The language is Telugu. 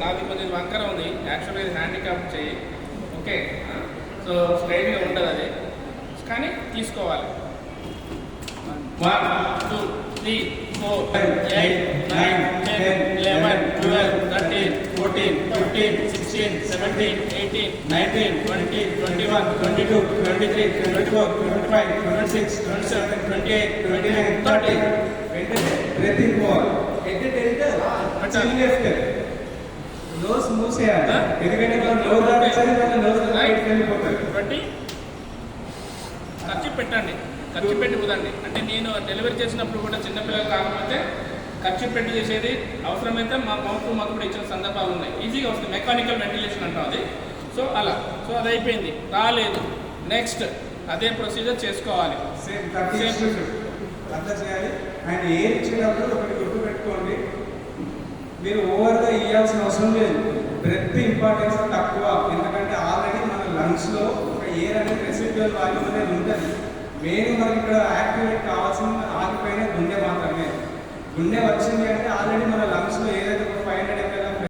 నాది కొంచెం వంకర ఉంది యాక్చువల్గా ఇది హ్యాండిక్యాప్ చేయి ఓకే సో స్ట్రైట్గా ఉండదు అది కానీ తీసుకోవాలి one two three four eight nine ten eleven twelve thirteen fourteen fifteen sixteen seventeen eighteen nineteen twenty twenty one twenty two twenty three twenty four twenty five twenty six twenty seven twenty eight twenty nine thirty వెంటనే బ్రెతింగ్ పోవాలి ఎట్ చిల్ లెఫ్ట్ నోస్ మూసేయాలి. ఎందుకంటే మనం నోస్ దాటిసరి మన బయటికి వెళ్ళిపోతుంది బట్టి ఖర్చు పెట్టండి. ఖర్చు పెట్టి కుదండి. అంటే నేను డెలివరీ చేసినప్పుడు కూడా చిన్నపిల్లలు కాకపోతే ఖర్చు పెట్టి చేసేది అవసరమైతే మా మౌత్ మాకు కూడా ఇచ్చిన సందర్భాలు ఉన్నాయి. ఈజీగా వస్తుంది. మెకానికల్ వెంటిలేషన్ అంటాం అది. సో అలా. సో అది అయిపోయింది. రాలేదు. నెక్స్ట్ అదే ప్రొసీజర్ చేసుకోవాలి. అట్లా చేయాలి. అండ్ ఏది ఇచ్చేటప్పుడు ఒకటి గుర్తు పెట్టుకోండి. మీరు ఓవర్గా ఇవ్వాల్సిన అవసరం లేదు. బ్రెత్ ఇంపార్టెన్స్ తక్కువ. ఎందుకంటే ఆల్రెడీ మన లంగ్స్లో ఒక ఎయిర్ అనేది రెసిడ్యువల్ వాల్యూమ్ అనేది ఉంటుంది. మెయిన్ మనకి ఇక్కడ యాక్టివేట్ కావాల్సిన ఆగిపోయిన గుండె మాత్రమే. గుండె వచ్చింది అంటే ఆల్రెడీ మన లంగ్స్